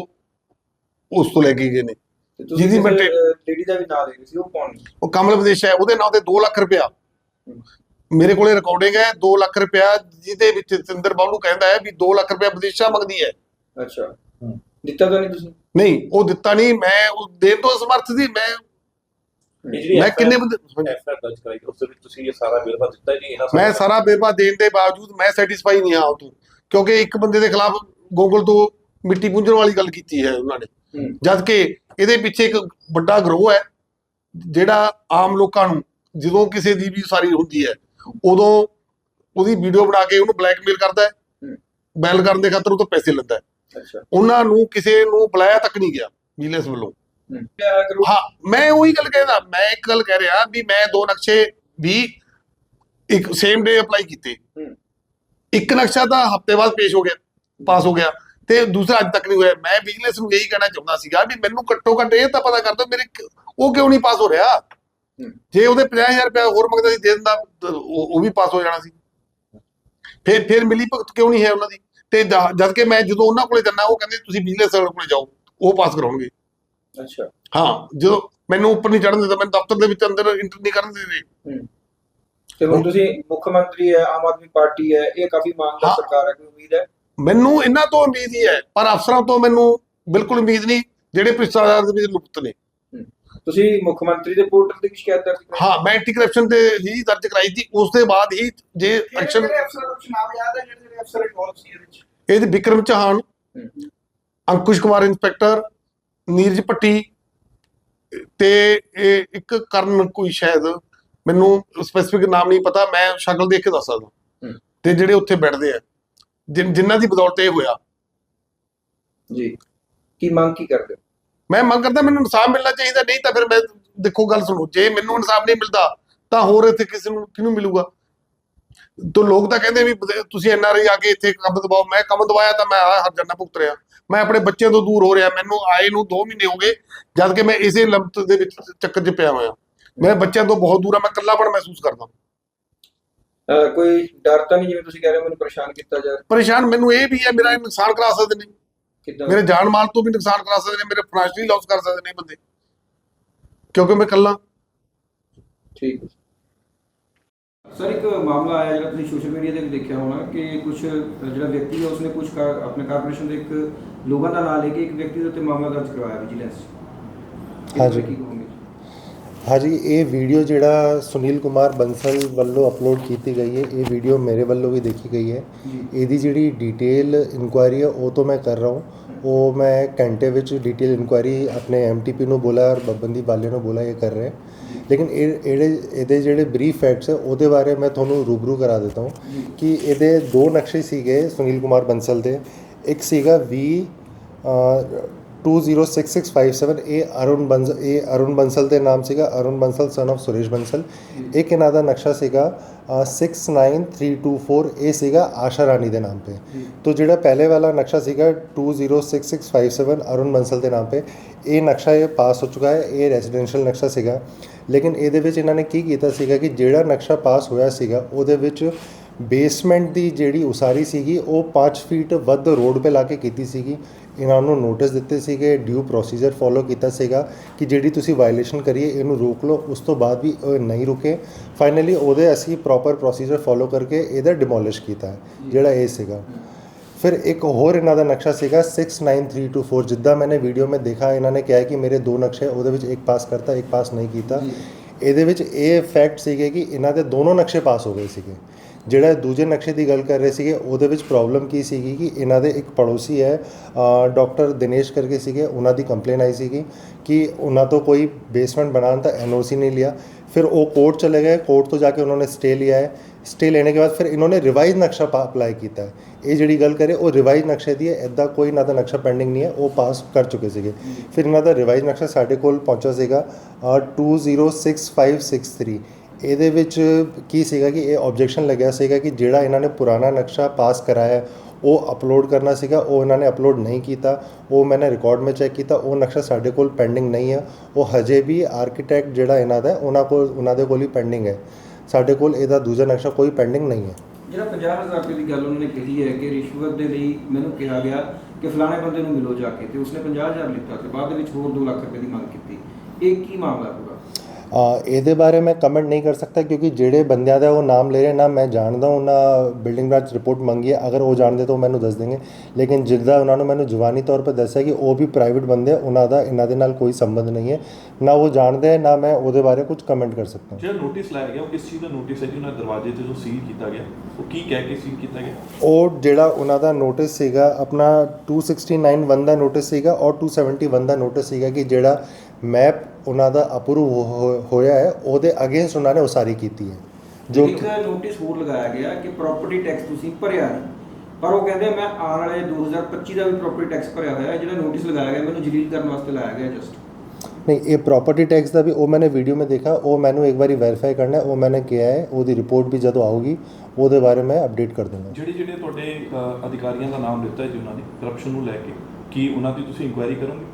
ਉਸ ਤੋਂ ਲੈ ਕੇ ਗਏ ਨੇ? ਜਿਹਦੀ ਮੈਂ ਲੇਡੀ ਦਾ ਵੀ ਨਾਮ ਲੈ ਰਹੇ ਸੀ ਉਹ ਕੌਣ ਉਹ ਕਮਲ ਵਿਦੇਸ਼ ਹੈ ਉਹਦੇ ਨਾਂ ਤੇ 2 ਲੱਖ ਰੁਪਇਆ। ਮੇਰੇ ਕੋਲੇ ਰਿਕਾਰਡਿੰਗ ਹੈ 2 ਲੱਖ ਰੁਪਇਆ ਜਿਹਦੇ ਵਿੱਚ ਸਿੰਦਰ ਬਾਬੂ ਕਹਿੰਦਾ ਹੈ ਵੀ 2 ਲੱਖ ਰੁਪਇਆ ਵਿਦੇਸ਼ਾ ਮੰਗਦੀ ਹੈ। ਅੱਛਾ। ਦਿੱਤਾ ਤਾਂ ਨਹੀਂ ਤੁਸੀਂ? ਨਹੀਂ ਉਹ ਦਿੱਤਾ ਨਹੀਂ ਮੈਂ ਉਹ ਦੇਣ ਤੋਂ ਸਮਰਥ ਸੀ ਮੈਂ ਮੈਂ ਕਿੰਨੇ ਬੰਦੇ। ਐਫਆਰ ਦਰਜ ਕਰਾਈ ਉਸ ਵਿੱਚ ਤੁਸੀਂ ਇਹ ਸਾਰਾ ਵੇਰਵਾ ਦਿੱਤਾ ਜੀ ਇਹਨਾਂ ਮੈਂ ਸਾਰਾ ਬੇਬਾ ਦੇਣ ਦੇ ਬਾਵਜੂਦ ਮੈਂ ਸੈਟੀਸਫਾਈ ਨਹੀਂ ਹਾਂ ਉਹ ਤੋਂ ਕਿਉਂਕਿ ਇੱਕ ਬੰਦੇ ਦੇ ਖਿਲਾਫ ਗੂਗਲ ਤੋਂ ਮਿੱਟੀ ਪੁੰਝਣ ਵਾਲੀ ਗੱਲ ਕੀਤੀ ਹੈ ਉਹਨਾਂ ਨੇ। ਜਦ ਕਿ ਇਹਦੇ ਪਿੱਛੇ ਇੱਕ ਵੱਡਾ ਗਰੋਹ ਹੈ ਜਿਹੜਾ ਆਮ ਲੋਕਾਂ ਨੂੰ ਜਦੋਂ ਕਿਸੇ ਦੀ ਵੀ ਸਾਰੀ ਹੁੰਦੀ ਹੈ ਉਦੋਂ ਉਹਦੀ ਵੀਡੀਓ ਬਣਾ ਕੇ ਉਹਨੂੰ ਬਲੈਕਮੇਲ ਕਰਦਾ ਹੈ। ਬੈਲ ਕਰਨ ਦੇ ਖਾਤਰ ਉਹ ਤੋਂ ਪੈਸੇ ਲੈਂਦਾ ਹੈ ਅੱਛਾ ਉਹਨਾਂ ਨੂੰ ਕਿਸੇ ਨੂੰ ਬੁਲਾਇਆ ਤੱਕ ਨਹੀਂ ਗਿਆ ਵਿਜੀਲੈਂਸ ਵੱਲੋਂ ਹਾਂ। ਮੈਂ ਉਹੀ ਗੱਲ ਕਹਿੰਦਾ ਮੈਂ ਇੱਕ ਗੱਲ ਕਹਿ ਰਿਹਾ ਵੀ ਮੈਂ ਦੋ ਨਕਸ਼ੇ ਵੀ ਇੱਕ ਸੇਮ ਡੇ ਅਪਲਾਈ ਕੀਤੇ। ਇੱਕ ਨਕਸ਼ਾ ਤਾਂ ਹਫ਼ਤੇ ਬਾਅਦ ਪੇਸ਼ ਹੋ ਗਿਆ ਪਾਸ ਹੋ ਗਿਆ ਤੇ ਦੂਸਰਾ ਅੱਜ ਤੱਕ ਨਹੀਂ ਹੋਇਆ। ਮੈਂ ਬਿਜ਼ਨਸ ਨੂੰ ਇਹੀ ਕਹਿਣਾ ਚਾਹੁੰਦਾ ਸੀਗਾ ਵੀ ਮੈਨੂੰ ਘੱਟੋ ਘੱਟ ਇਹ ਤਾਂ ਪਤਾ ਕਰ ਦਿਓ ਮੇਰੇ ਉਹ ਕਿਉਂ ਨਹੀਂ ਪਾਸ ਹੋ ਰਿਹਾ। ਜੇ ਉਹਦੇ 50000 ਰੁਪਏ ਹੋਰ ਮੰਗਦਾ ਸੀ ਦੇ ਦਿੰਦਾ ਉਹ ਵੀ ਪਾਸ ਹੋ ਜਾਣਾ ਸੀ। ਫਿਰ ਫਿਰ ਮਿਲੀ ਭਗਤ ਕਿਉਂ ਨਹੀਂ ਹੈ ਉਹਨਾਂ ਦੀ? ਤੇ ਜਦ ਕਿ ਮੈਂ ਜਦੋਂ ਉਹਨਾਂ ਕੋਲੇ ਜਾਂਦਾ ਉਹ ਕਹਿੰਦੇ ਤੁਸੀਂ ਬਿਜ਼ਨਸ ਵਾਲੇ ਕੋਲੇ ਜਾਓ ਉਹ ਪਾਸ ਕਰਾਉਣਗੇ। ਅੱਛਾ। ਹਾਂ ਜਦੋਂ ਮੈਨੂੰ ਉੱਪਰ ਨਹੀਂ ਚੜਨ ਦਿੰਦਾ ਮੈਨੂੰ ਦਫ਼ਤਰ ਦੇ ਵਿੱਚ ਅੰਦਰ ਇੰਟਰ ਨਹੀਂ ਕਰਨ ਦਿੰਦੇ। ਤੇ ਹੁਣ ਤੁਸੀਂ ਮੁੱਖ ਮੰਤਰੀ ਹੈ ਆਮ ਆਦਮੀ ਪਾਰਟੀ ਹੈ ਇਹ ਕਾਫੀ ਇਮਾਨਦਾਰ ਹਾਂ। ਸਰਕਾਰ ਹੈ ਕੋਈ ਉਮੀਦ ਹੈ? ਮੈਨੂੰ ਇਹਨਾਂ ਤੋਂ ਉਮੀਦ ਹੀ ਹੈ ਪਰ ਅਫਸਰਾਂ ਤੋਂ ਮੈਨੂੰ ਬਿਲਕੁਲ ਉਮੀਦ ਨਹੀਂ ਜਿਹੜੇ ਭ੍ਰਿਸ਼ਟਾਚਾਰ ਦੇ ਵਿੱਚ ਲੁਪਤ ਨੇ। ਤੁਸੀਂ ਮੁੱਖ ਮੰਤਰੀ ਦੇ ਪੋਰਟਲ ਤੇ ਸ਼ਿਕਾਇਤ ਦਰਜ ਕਰਾਈ? ਹਾਂ ਮੈਂ ਐਂਟੀ ਕਰਪਸ਼ਨ ਤੇ ਹੀ ਦਰਜ ਕਰਾਈ ਸੀ ਉਸ ਦੇ ਬਾਅਦ ਹੀ ਜੇ ਐਕਸ਼ਨ ਨਾਮ ਯਾਦ ਹੈ ਜਿਹੜੇ ਅਫਸਰ ਇਨਵੋਲਵ ਸੀ ਇਹਦੇ ਵਿੱਚ? ਇਹ ਵਿਕਰਮ ਚੌਹਾਨ। ਅੰਕੁਸ਼ ਕੁਮਾਰ ਇੰਸਪੈਕਟਰ ਨੀਰਜ ਭੱਟੀ ਤੇ ਇਹ ਇੱਕ ਕਰਨ ਕੋਈ ਸ਼ਾਇਦ ਮੈਨੂੰ ਸਪੈਸੀਫਿਕ ਨਾਮ ਨਹੀਂ ਪਤਾ ਮੈਂ ਸ਼ਕਲ ਦੇਖ ਕੇ ਦੱਸ ਸਕਦਾ। ਤੇ ਜਿਹੜੇ ਉੱਥੇ ਬੈਠਦੇ ਆ ਜਿਨ- ਜਿਨ੍ਹਾਂ ਦੀ ਬਦੌਲਤ ਇਹ ਹੋਇਆ। ਜੀ। ਕੀ ਮੰਗ ਕੀ ਕਰਦੇ? ਮੈਂ ਮੰਗ ਕਰਦਾ ਮੈਨੂੰ ਇਨਸਾਫ ਮਿਲਣਾ ਚਾਹੀਦਾ ਨਹੀਂ ਤਾਂ ਫਿਰ ਮੈਂ ਦੇਖੋ ਗੱਲ ਸੁਣੋ ਜੇ ਮੈਨੂੰ ਇਨਸਾਫ ਨਹੀਂ ਮਿਲਦਾ ਤਾਂ ਹੋਰ ਇੱਥੇ ਕਿਸੇ ਨੂੰ ਕਿਹਨੂੰ ਮਿਲੂਗਾ? ਤੋ ਲੋਕ ਤਾਂ ਕਹਿੰਦੇ ਵੀ ਤੁਸੀਂ ਐਨਆਰਆਈ ਆ ਕੇ ਇੱਥੇ ਕੰਮ ਦਬਾਓ ਮੈਂ ਕੰਮ ਦਵਾਇਆ ਤਾਂ ਮੈਂ ਆ ਹਰਜਾਨਾ ਭੁਗਤ ਰਿਹਾ। ਮੈਂ ਆਪਣੇ ਬੱਚਿਆਂ ਤੋਂ ਦੂਰ ਹੋ ਰਿਹਾ ਮੈਨੂੰ ਆਏ ਨੂੰ 2 ਮਹੀਨੇ ਹੋ ਗਏ ਜਦ ਕਿ ਮੈਂ ਇਸੇ ਲੰਬਤ ਦੇ ਵਿੱਚ ਚੱਕਰ 'ਚ ਪਿਆ ਹੋਇਆ। ਮੈਂ ਬੱਚਿਆਂ ਤੋਂ ਬਹੁਤ ਦੂਰ ਆ ਮੈਂ ਇਕੱਲਾਪਣ ਮਹਿਸੂਸ ਕਰਦਾ। ਅਹ ਕੋਈ ਡਰ ਤਾਂ ਨਹੀਂ ਜਿਵੇਂ ਤੁਸੀਂ ਕਹਿ ਰਹੇ ਹੋ ਮੈਨੂੰ ਪਰੇਸ਼ਾਨ ਕੀਤਾ ਜਾ ਰਿਹਾ? ਪਰੇਸ਼ਾਨ ਮੈਨੂੰ ਇਹ ਵੀ ਹੈ ਮੇਰਾ ਇਹ ਨੁਕਸਾਨ ਕਰਾ ਸਕਦੇ ਨੇ। ਕਿੱਦਾਂ? ਮੇਰੇ ਜਾਨ ਮਾਲ ਤੋਂ ਵੀ ਨੁਕਸਾਨ ਕਰਾ ਸਕਦੇ ਨੇ ਮੇਰੇ ਫਾਈਨੈਂਸ਼ਲੀ ਲਾਸ ਕਰ ਸਕਦੇ ਨੇ ਬੰਦੇ। ਕਿਉਂਕਿ ਮੈਂ ਇਕੱਲਾ। ਠੀਕ ਹੈ। ਸਰ ਇੱਕ ਮਾਮਲਾ ਆਇਆ ਜਿਹੜਾ ਤੁਸੀਂ ਸੋਸ਼ਲ ਮੀਡੀਆ ਤੇ ਵੀ ਦੇਖਿਆ ਹੋਣਾ ਕਿ ਕੁਝ ਜਿਹੜਾ ਵਿਅਕਤੀ ਹੈ ਉਸਨੇ ਕੁਝ ਆਪਣੇ ਕਾਰਪੋਰੇਸ਼ਨ ਦੇ ਇੱਕ ਲੋਕਾਂ ਦਾ ਨਾਮ ਲੈ ਕੇ ਇੱਕ ਵਿਅਕਤੀ ਦੇ ਉੱਤੇ ਮਾਮਲਾ ਦਰਜ ਕਰਵਾਇਆ ਵਿਜੀਲੈਂਸ। ਹਾਂਜੀ। ਹਾਂਜੀ ਇਹ ਵੀਡੀਓ ਜਿਹੜਾ ਸੁਨੀਲ ਕੁਮਾਰ ਬੰਸਲ ਵੱਲੋਂ ਅਪਲੋਡ ਕੀਤੀ ਗਈ ਹੈ ਇਹ ਵੀਡੀਓ ਮੇਰੇ ਵੱਲੋਂ ਵੀ ਦੇਖੀ ਗਈ ਹੈ। ਇਹਦੀ ਜਿਹੜੀ ਡਿਟੇਲ ਇਨਕੁਆਇਰੀ ਹੈ ਉਹ ਤੋਂ ਮੈਂ ਕਰ ਰਹਾ ਹੂੰ। ਉਹ ਮੈਂ ਘੰਟੇ ਵਿੱਚ ਡਿਟੇਲ ਇਨਕੁਆਇਰੀ ਆਪਣੇ ਐਮਟੀਪੀ ਨੂੰ ਬੋਲਾ ਔਰ ਬੱਬੰਦੀ ਵਾਲੇ ਨੂੰ ਬੋਲਾ ਇਹ ਕਰ ਰਹੇ। ਲੇਕਿਨ ਇਹ ਇਹਦੇ ਇਹਦੇ ਜਿਹੜੇ ਬਰੀਫ ਫੈਕਟਸ ਹੈ, ਉਹਦੇ ਬਾਰੇ ਮੈਂ ਤੁਹਾਨੂੰ ਰੂਬਰੂ ਕਰਾ ਦਿੱਤਾ ਹੂੰ ਕਿ ਇਹਦੇ ਦੋ ਨਕਸ਼ੇ ਸੀਗੇ ਸੁਨੀਲ ਕੁਮਾਰ ਬੰਸਲ ਦੇ। ਇੱਕ ਸੀਗਾ ਵੀ 206657 ਇਹ ਅਰੁਣ ਬੰਸਲ ਇਹ ਅਰੁਣ ਬੰਸਲ ਦੇ ਨਾਮ ਸੀਗਾ ਅਰੁਣ ਬੰਸਲ ਸਨ of ਸੁਰੇਸ਼ ਬੰਸਲ ਇੱਕ ਇਹਨਾਂ ਦਾ ਨਕਸ਼ਾ ਸੀਗਾ ਅ, 69324 ਇਹ ਸੀਗਾ ਆਸ਼ਾ ਰਾਣੀ ਦੇ ਨਾਮ ਤੇ। ਤੋ ਜਿਹੜਾ ਪਹਿਲੇ ਵਾਲਾ ਨਕਸ਼ਾ ਸੀਗਾ 206657 ਅਰੁਣ ਬੰਸਲ ਦੇ ਨਾਮ ਤੇ। ਇਹ ਨਕਸ਼ਾ ਇਹ ਪਾਸ ਹੋ ਚੁੱਕਾ ਹੈ ਇਹ ਰੈਜ਼ੀਡੈਂਸ਼ੀਅਲ ਨਕਸ਼ਾ ਸੀਗਾ। ਲੇਕਿਨ ਇਹਦੇ ਵਿੱਚ ਇਹਨਾਂ ਨੇ ਕੀ ਕੀਤਾ ਸੀਗਾ ਕਿ ਜਿਹੜਾ ਨਕਸ਼ਾ ਪਾਸ ਹੋਇਆ ਸੀਗਾ ਉਹਦੇ ਵਿੱਚ ਬੇਸਮੈਂਟ ਦੀ ਜਿਹੜੀ ਉਸਾਰੀ ਸੀਗੀ ਉਹ 5 ਫੀਟ ਵੱਧ ਰੋਡ 'ਤੇ ਲਾ ਕੇ ਕੀਤੀ ਸੀਗੀ। ਇਹਨਾਂ ਨੂੰ ਨੋਟਿਸ ਦਿੱਤੇ ਸੀਗੇ ਡਿਊ ਪ੍ਰੋਸੀਜਰ ਫੋਲੋ ਕੀਤਾ ਸੀਗਾ ਕਿ ਜਿਹੜੀ ਤੁਸੀਂ ਵਾਇਲੇਸ਼ਨ ਕਰੀਏ ਇਹਨੂੰ ਰੋਕ ਲਓ ਉਸ ਤੋਂ ਬਾਅਦ ਵੀ ਉਹ ਨਹੀਂ ਰੁਕੇ। ਫਾਈਨਲੀ ਉਹਦੇ ਅਸੀਂ ਪ੍ਰੋਪਰ ਪ੍ਰੋਸੀਜਰ ਫੋਲੋ ਕਰਕੇ ਇਹਦਾ ਡਿਮੋਲਿਸ਼ ਕੀਤਾ ਜਿਹੜਾ ਇਹ ਸੀਗਾ। ਫਿਰ ਇੱਕ ਹੋਰ ਇਹਨਾਂ ਦਾ ਨਕਸ਼ਾ ਸੀਗਾ 69324 ਜਿੱਦਾਂ ਮੈंने ਵੀਡੀਓ में ਦੇਖਾ ਇਹਨਾਂ ਨੇ ਕਿਹਾ ਕਿ ਮੇਰੇ ਦੋ ਨਕਸ਼ੇ ਉਹਦੇ ਵਿੱਚ ਇੱਕ ਪਾਸ ਕਰਤਾ ਇੱਕ ਪਾਸ ਨਹੀਂ ਕੀਤਾ। ਇਹਦੇ ਵਿੱਚ ਇਹ ਫੈਕਟ ਸੀਗੇ ਕਿ ਇਹਨਾਂ ਦੇ ਦੋਨੋਂ ਨਕਸ਼ੇ ਪਾਸ ਹੋ ਗਏ ਸੀਗੇ। ਜਿਹੜਾ ਦੂਜੇ ਨਕਸ਼ੇ ਦੀ ਗੱਲ ਕਰ ਰਹੇ ਸੀਗੇ ਉਹਦੇ ਵਿੱਚ ਪ੍ਰੋਬਲਮ ਕੀ ਸੀਗੀ ਕਿ ਇਹਨਾਂ ਦੇ ਇੱਕ ਪੜੋਸੀ ਹੈ ਡਾਕਟਰ ਦਿਨੇਸ਼ ਕਰਕੇ ਸੀਗੇ ਉਹਨਾਂ ਦੀ ਕੰਪਲੇਨ ਆਈ ਸੀਗੀ ਕਿ ਉਹਨਾਂ ਤੋਂ ਕੋਈ ਬੇਸਮੈਂਟ ਬਣਾਉਣ ਦਾ ਐਨਓਸੀ ਨਹੀਂ ਲਿਆ। ਫਿਰ ਉਹ ਕੋਰਟ ਚਲੇ ਗਏ ਕੋਰਟ ਤੋਂ ਜਾ ਕੇ ਉਹਨਾਂ ਨੇ ਸਟੇ ਲਿਆ ਹੈ। ਸਟੇ ਲੈਣੇ ਕੇ ਬਾਅਦ ਫਿਰ ਇਹਨਾਂ ਨੇ ਰਿਵਾਈਜ਼ ਨਕਸ਼ਾ ਅਪਲਾਈ ਕੀਤਾ ਹੈ। ਇਹ ਜਿਹੜੀ ਗੱਲ ਕਰੇ ਉਹ ਰਿਵਾਈਜ਼ ਨਕਸ਼ੇ ਦੀ ਹੈ ਐਦਾਂ ਕੋਈ ਇਹਨਾਂ ਦਾ ਨਕਸ਼ਾ ਪੈਂਡਿੰਗ ਨਹੀਂ ਹੈ ਉਹ ਪਾਸ ਕਰ ਚੁੱਕੇ ਸੀਗੇ। ਫਿਰ ਇਹਨਾਂ ਦਾ ਰਿਵਾਈਜ਼ ਨਕਸ਼ਾ ਸਾਡੇ ਕੋਲ ਪਹੁੰਚਾ ਸੀਗਾ ਅ, 206563 ਇਹਦੇ ਵਿੱਚ ਕੀ ਸੀਗਾ ਕਿ ਇਹ ਆਬਜੈਕਸ਼ਨ ਲੱਗਿਆ ਸੀਗਾ ਕਿ ਜਿਹੜਾ ਇਹਨਾਂ ਨੇ ਪੁਰਾਣਾ ਨਕਸ਼ਾ ਪਾਸ ਕਰਾਇਆ, ਉਹ ਅਪਲੋਡ ਕਰਨਾ ਸੀਗਾ, ਉਹ ਇਹਨਾਂ ਨੇ ਅਪਲੋਡ ਨਹੀਂ ਕੀਤਾ, ਉਹ ਮੈਨੇ ਰਿਕਾਰਡ में ਚੈੱਕ ਕੀਤਾ, ਉਹ ਨਕਸ਼ਾ ਸਾਡੇ ਕੋਲ ਪੈਂਡਿੰਗ ਨਹੀਂ ਹੈ ਉਹ ਹਜੇ ਵੀ ਆਰਕੀਟੈਕਟ ਜਿਹੜਾ ਇਹਨਾਂ ਦਾ ਉਹਨਾਂ ਕੋਲ, ਉਹਨਾਂ ਦੇ ਕੋਲ ਹੀ ਪੈਂਡਿੰਗ ਹੈ। ਸਾਡੇ ਕੋਲ ਇਹਦਾ ਦੂਜਾ ਨਕਸ਼ਾ ਕੋਈ ਪੈਂਡਿੰਗ ਨਹੀਂ ਹੈ। ਜਿਹੜਾ 50000 ਰੁਪਏ ਦੀ ਗੱਲ ਉਹਨਾਂ ਨੇ ਕਹੀ ਹੈ ਕਿ ਰਿਸ਼ਵਤ ਦੇ ਲਈ ਮੈਨੂੰ ਕਿਹਾ ਗਿਆ ਕਿ ਫਲਾਣੇ ਬੰਦੇ ਨੂੰ ਮਿਲੋ ਜਾ ਕੇ, ਤੇ ਉਸਨੇ 50000 ਲਿੱਤਾ ਤੇ ਬਾਅਦ ਦੇ ਵਿੱਚ ਹੋਰ 2 ਲੱਖ ਰੁਪਏ ਦੀ ਮੰਗ ਕੀਤੀ। ਇਹ ਕੀ ਮਾਮਲਾ ਇਹਦੇ ਬਾਰੇ ਮੈਂ ਕਮੈਂਟ ਨਹੀਂ ਕਰ ਸਕਦਾ ਕਿਉਂਕਿ ਜਿਹੜੇ ਬੰਦਿਆਂ ਦਾ ਉਹ ਨਾਮ ਲੈ ਰਹੇ ਨਾ ਮੈਂ ਜਾਣਦਾ ਉਹਨਾਂ ਬਿਲਡਿੰਗ ਬ੍ਰਾਂਚ ਰਿਪੋਰਟ ਮੰਗੀ ਹੈ। ਅਗਰ ਉਹ ਜਾਣਦੇ ਤਾਂ ਉਹ ਮੈਨੂੰ ਦੱਸ ਦੇਣਗੇ। ਲੇਕਿਨ ਜਿੱਦਾਂ ਉਹਨਾਂ ਨੂੰ ਮੈਨੂੰ ਜਵਾਨੀ ਤੌਰ 'ਤੇ ਦੱਸਿਆ ਕਿ ਉਹ ਵੀ ਪ੍ਰਾਈਵੇਟ ਬੰਦੇ ਆ ਉਹਨਾਂ ਦਾ ਇਹਨਾਂ ਦੇ ਨਾਲ ਕੋਈ ਸੰਬੰਧ ਨਹੀਂ ਹੈ। ਨਾ ਉਹ ਜਾਣਦੇ ਨਾ ਮੈਂ ਉਹਦੇ ਬਾਰੇ ਕੁਝ ਕਮੈਂਟ ਕਰ ਸਕਦਾ। ਜਿਹੜਾ ਨੋਟਿਸ ਲਾਇਆ ਗਿਆ ਉਹ ਕਿਸ ਚੀਜ਼ ਦਾ ਨੋਟਿਸ ਹੈ ਜੀ? ਉਹਨਾਂ ਦਰਵਾਜ਼ੇ ਤੇ ਜੋ ਸੀਲ ਕੀਤਾ ਗਿਆ ਉਹ ਕੀ ਕਹਿ ਕੇ ਸੀਲ ਕੀਤਾ ਗਿਆ? ਉਹ ਜਿਹੜਾ ਉਹਨਾਂ ਦਾ ਨੋਟਿਸ ਸੀਗਾ ਆਪਣਾ 269 ਦਾ ਨੋਟਿਸ ਸੀਗਾ ਔਰ 271 ਦਾ ਨੋਟਿਸ ਸੀਗਾ ਕਿ ਜਿਹੜਾ ਮੈਪ ਉਹਨਾਂ ਦਾ ਅਪਰੂਵ ਹੋਇਆ ਹੈ ਉਹਦੇ ਅਗੇਂਸਟ ਉਹਨਾਂ ਨੇ ਉਸਾਰੀ ਕੀਤੀ ਹੈ ਜੋ ਇੱਕ ਨੋਟਿਸ ਹੋਰ ਲਗਾਇਆ ਗਿਆ ਕਿ ਪ੍ਰਾਪਰਟੀ ਟੈਕਸ ਤੁਸੀਂ ਭਰਿਆ ਨਹੀਂ ਪਰ ਉਹ ਕਹਿੰਦੇ ਮੈਂ ਆਉਣ ਵਾਲੇ 2025 ਦਾ ਵੀ ਪ੍ਰਾਪਰਟੀ ਟੈਕਸ ਭਰਿਆ ਹੋਇਆ ਹੈ ਜਿਹੜਾ ਨੋਟਿਸ ਲਗਾਇਆ ਗਿਆ ਮੈਨੂੰ ਜਲੀਲ ਕਰਨ ਵਾਸਤੇ ਲਾਇਆ ਗਿਆ ਜਸਟ ਨਹੀਂ ਇਹ ਪ੍ਰਾਪਰਟੀ ਟੈਕਸ ਦਾ ਵੀ ਉਹ ਮੈਨੇ ਵੀਡੀਓ ਮੇ ਦੇਖਾ ਉਹ ਮੈਨੂੰ ਇੱਕ ਵਾਰੀ ਵੈਰੀਫਾਈ ਕਰਨਾ ਹੈ ਉਹ ਮੈਨੇ ਕਿਹਾ ਹੈ ਉਹਦੀ ਰਿਪੋਰਟ ਵੀ ਜਦੋਂ ਆਊਗੀ ਉਹਦੇ ਬਾਰੇ ਮੈਂ ਅਪਡੇਟ ਕਰ ਦੂੰਗਾ ਜਿਹੜੇ ਜਿਹੜੇ ਤੁਹਾਡੇ ਅਧਿਕਾਰੀਆਂ ਦਾ ਨਾਮ ਦਿੱਤਾ ਹੈ ਜੀ ਉਹਨਾਂ ਨੇ ਕਰਪਸ਼ਨ ਨੂੰ ਲੈ ਕੇ ਕੀ ਉਹਨਾਂ ਦੀ ਤੁਸੀਂ ਇਨਕੁਆਇਰੀ ਕਰੋਗੇ?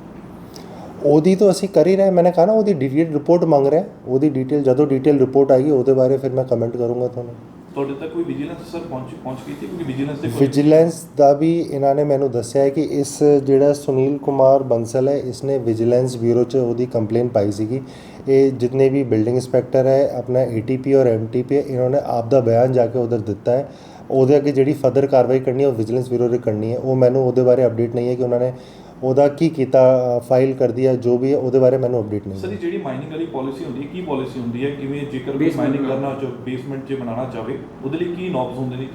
ਉਹਦੀ ਤਾਂ ਅਸੀਂ ਕਰ ਹੀ ਰਹੇ ਮੈंने ਕਹਾ ਨਾ ਉਹਦੀ ਡਿਟੇਲ ਰਿਪੋਰਟ ਮੰਗ ਰਿਹਾ। ਉਹਦੀ ਡਿਟੇਲ ਜਦੋਂ ਡਿਟੇਲ ਰਿਪੋਰਟ ਆਏਗੀ ਉਹਦੇ ਬਾਰੇ ਫਿਰ ਮੈਂ ਕਮੈਂਟ ਕਰੂੰਗਾ ਤੁਹਾਨੂੰ। ਤੁਹਾਡੇ ਤੱਕ ਕੋਈ ਵਿਜੀਲੈਂਸ ਸਰ ਪਹੁੰਚ ਪਹੁੰਚ ਗਈ ਸੀ? ਕਿਉਂਕਿ ਵਿਜੀਲੈਂਸ ਦੇ ਵਿਜੀਲੈਂਸ ਦਾ ਵੀ ਇਹਨਾਂ ਨੇ ਮੈਨੂੰ ਦੱਸਿਆ ਹੈ ਕਿ ਇਸ ਜਿਹੜਾ ਸੁਨੀਲ ਕੁਮਾਰ ਬੰਸਲ ਹੈ ਇਸਨੇ ਵਿਜੀਲੈਂਸ ਬਿਊਰੋ 'ਚ ਉਹਦੀ ਕੰਪਲੇਨ ਪਾਈ ਸੀਗੀ। ਇਹ ਜਿਤਨੇ ਵੀ ਬਿਲਡਿੰਗ ਇੰਸਪੈਕਟਰ ਹੈ ਆਪਣਾ ਏਟੀਪੀ ਔਰ ਐਮਟੀਪੀ ਇਹਨਾਂ ਨੇ ਆਪ ਦਾ ਬਿਆਨ ਜਾ ਕੇ ਉਧਰ ਦਿੱਤਾ ਹੈ। ਉਹਦੇ ਅੱਗੇ ਜਿਹੜੀ ਫਰਦਰ ਕਾਰਵਾਈ ਕਰਨੀ ਹੈ ਉਹ ਵਿਜੀਲੈਂਸ ਬਿਊਰੋ ਨੇ ਕਰਨੀ ਹੈ। ਉਹ ਮੈਨੂੰ ਉਹਦੇ ਬਾਰੇ ਅਪਡੇਟ ਨਹੀਂ ਹੈ ਕਿ ਉਹਨਾਂ ਨੇ ਉਹਦਾ ਕੀ ਕੀਤਾ ਫਾਈਲ ਕਰਦੀ ਦਿਆ ਜੋ ਵੀ ਹੈ ਉਹਦੇ ਬਾਰੇ ਮੈਨੂੰ ਅਪਡੇਟ ਨਹੀਂ ਸਰ ਜਿਹੜੀ ਮਾਈਨਿੰਗ ਵਾਲੀ ਪਾਲਿਸੀ ਹੁੰਦੀ ਹੈ ਕੀ ਪਾਲਿਸੀ ਹੁੰਦੀ ਹੈ? ਕਿਵੇਂ ਜੇਕਰ ਕੋਈ ਮਾਈਨਿੰਗ ਕਰਨਾ ਚਾਹੇ ਬੇਸਮੈਂਟ 'ਚ ਬਣਾਉਣਾ ਚਾਹੇ ਉਹਦੇ ਲਈ ਕੀ ਨੋਰਮਸ ਹੁੰਦੇ ਨੇ?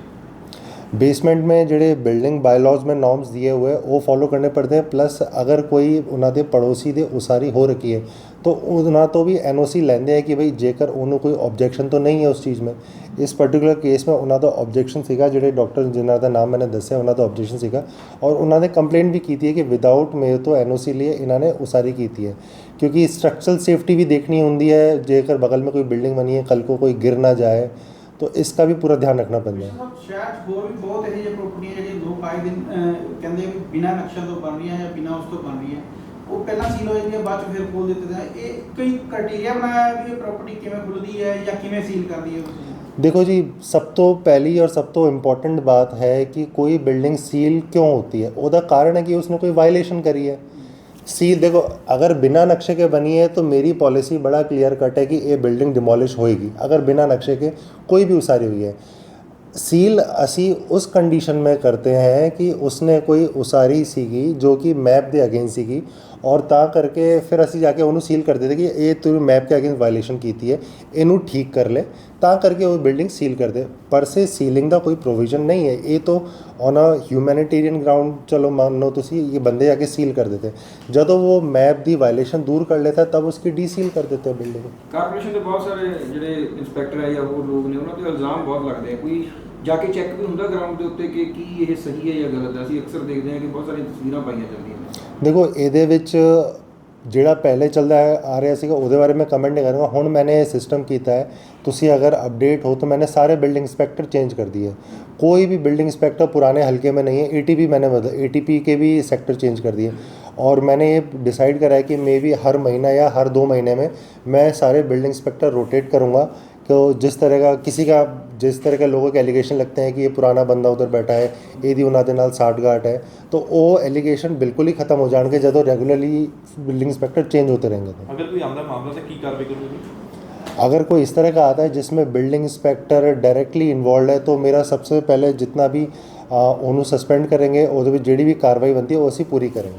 बेसमेंट में ਜਿਹੜੇ ਬਿਲਡਿੰਗ ਬਾਇਲॉज में ਨॉर्म्स दिए हुए ਉਹ ਫੋਲੋ ਕਰਨੇ ਪੜਦੇ हैं प्लस अगर कोई ਉਹਨਾਂ ਦੇ ਪੜੋਸੀ ਦੇ ਉਸਾਰੀ ਹੋ रखी है तो ਉਹਨਾਂ ਤੋਂ ਵੀ ਐਨਓਸੀ ਲੈਂਦੇ ਆ ਕਿ ਭਈ ਜੇਕਰ ਉਹਨੂੰ ਕੋਈ ਆਬਜੈਕਸ਼ਨ ਤਾਂ ਨਹੀਂ ਹੈ ਉਸ ਚੀਜ਼ में इस पर्टिकुलर केस में उन्होंने ऑब्जेक्शन सेगा जो डॉक्टर जिन्हों का नाम मैंने दसिया उन्होंने ऑब्जेक्शन सेगा। और उन्होंने कंप्लेट भी की है कि विदाउट मेयर तो एन ओ सी लिए इन्होंने उसारी की है। क्योंकि स्ट्रक्चरल सेफ्टी भी देखनी होंगी है, जेकर बगल में कोई बिल्डिंग बनी है, कल को कोई गिर ना जाए तो इसका भी पूरा ध्यान रखना पड़ता तो तो है वो पहला सील हो जाती है, बाद फिर खोल देते हैं। ये कई क्राइटेरिया बनाया है ये प्रॉपर्टी किमें खुलती है या किमें सील कर दी है। देखो जी सब तो पहली और सब तो इम्पॉर्टेंट बात है कि कोई बिल्डिंग सील क्यों होती है ਉਹਦਾ ਕਾਰਨ है कि उसने कोई वायलेशन करी है सील देखो अगर बिना नक्शे के बनी है तो मेरी पॉलिसी बड़ा क्लियर कट है कि ये बिल्डिंग डिमोलिश होएगी अगर बिना नक्शे के कोई भी उसारी हुई है ਸੀਲ ਅਸੀਂ ਉਸ ਕੰਡੀਸ਼ਨ में करते हैं कि ਉਸਨੇ ਕੋਈ ਉਸਾਰੀ ਸੀਗੀ ਜੋ ਕਿ ਮੈਪ ਦੇ ਅਗੇਂਸਟ ਸੀਗੀ ਔਰ ਤਾਂ ਕਰਕੇ ਫਿਰ ਅਸੀਂ ਜਾ ਕੇ ਉਹਨੂੰ ਸੀਲ ਕਰ ਦਿੱਤੇ ਕਿ ਇਹ ਤੂੰ ਮੈਪ ਕੇ ਅਗੇਂਸਟ ਵਾਇਲੇਸ਼ਨ ਕੀਤੀ ਹੈ, ਇਹਨੂੰ ਠੀਕ ਕਰ ਲੈ। ਤਾਂ ਕਰਕੇ ਉਹ ਬਿਲਡਿੰਗ ਸੀਲ ਕਰ ਦੇ। ਪਰ ਸੇ ਸੀਲਿੰਗ ਦਾ ਕੋਈ ਪ੍ਰੋਵੀਜ਼ਨ ਨਹੀਂ ਹੈ। ਇਹ ਤੋਂ ਔਨ ਅ ਹਿਊਮੈਨਿਟੇਰੀਅਨ ਗਰਾਊਂਡ ਚਲੋ ਮੰਨੋ ਤੁਸੀਂ ਇਹ ਬੰਦੇ ਜਾ ਕੇ ਸੀਲ ਕਰ ਦਿੱਤੇ। ਜਦੋਂ ਉਹ ਮੈਪ ਦੀ ਵਾਇਲੇਸ਼ਨ ਦੂਰ ਕਰ ਲੈਤਾ, ਤਬ ਉਸकी ਡੀ ਸੀਲ ਕਰ ਦਿੱਤੇ ਬਿਲਡਿੰਗ ਕਾਰਪੋਰੇਸ਼ਨ ਦੇ ਬਹੁਤ ਸਾਰੇ ਜਿਹੜੇ ਇਨਸਪੈਕਟਰ ਹੈ ਜਾਂ ਲੋਕ ਨੇ, ਉਹਨਾਂ ਤੇ ਇਲਜ਼ਾਮ ਬਹੁਤ ਲੱਗਦੇ ਆ। ਕੋਈ ਜਾ ਕੇ ਚੈੱਕ ਵੀ ਹੁੰਦਾ ਗਰਾਊਂਡ ਦੇ ਉੱਤੇ ਕਿ ਕੀ ਇਹ ਸਹੀ ਹੈ ਜਾਂ ਗਲਤ ਹੈ। ਅਸੀਂ ਅਕਸਰ ਦੇਖਦੇ ਹਾਂ ਕਿ ਬਹੁਤ ਸਾਰੀਆਂ ਤਸਵੀਰਾਂ ਪਾਈਆਂ ਜਾਂਦੀਆਂ ਨੇ। देखो ये जोड़ा पहले चलता आ रहा ਰਿਹਾ ਸੀਗਾ ਉਹਦੇ ਬਾਰੇ ਮੈਂ ਕਮੈਂਟ ਨਹੀਂ ਕਰਾਂਗਾ ਹੁਣ ਮੈਨੇ सिस्टम किया है तुम अगर अपडेट हो तो मैंने सारे बिल्डिंग इंस्पेक्टर चेंज कर दिए। कोई भी बिल्डिंग इंस्पेक्टर पुराने हल्के में नहीं है एटीपी मैंने बदल पी के भी सेक्टर चेंज कर दिए। और मैंने ये डिसाइड करा है कि मे बी हर महीना या हर दो महीने में मैं सारे बिल्डिंग इंस्पेक्टर रोटेट करूँगा। तो जिस तरह का किसी का ਜਿਸ ਤਰ੍ਹਾਂ ਦੇ ਲੋਕਾਂ ਦੇ ਐਲੀਗੇਸ਼ਨ ਲੱਗਤੇ ਹੈ ਕਿ ਇਹ ਪੁਰਾਣਾ ਬੰਦਾ ਉਧਰ ਬੈਠਾ ਹੈ ਇਹਦੀ ਉਹਨਾਂ ਦੇ ਨਾਲ ਸਾਠਗਾਠ ਹੈ ਤਾਂ ਉਹ ਐਲੀਗੇਸ਼ਨ ਬਿਲਕੁਲ ਹੀ ਖਤਮ ਹੋ ਜਾਣਗੇ ਜਦੋਂ ਰੈਗੂਲਰਲੀ ਬਿਲਡਿੰਗ ਇੰਸਪੈਕਟਰ ਚੇਂਜ ਹੋਤੇ ਰਹਿਣਗੇ ਤਾਂ ਅਗਰ ਕੋਈ ਆਮਦਾ ਮਾਮਲਾ ਤੇ ਕੀ ਕਾਰਵਾਈ ਕਰੋਗੇ अगर कोई इस तरह का आता है जिसमें बिल्डिंग इंस्पेक्टर डायरेक्टली इन्वॉल्व है तो मेरा सबसे पहले जितना भी ਉਹਨੂੰ ਸਸਪੈਂਡ ਕਰਾਂਗੇ ਉਹਦੇ ਵਿੱਚ ਜਿਹੜੀ ਵੀ ਕਾਰਵਾਈ ਬੰਦੀ ਉਹ ਅਸੀਂ ਪੂਰੀ ਕਰਾਂਗੇ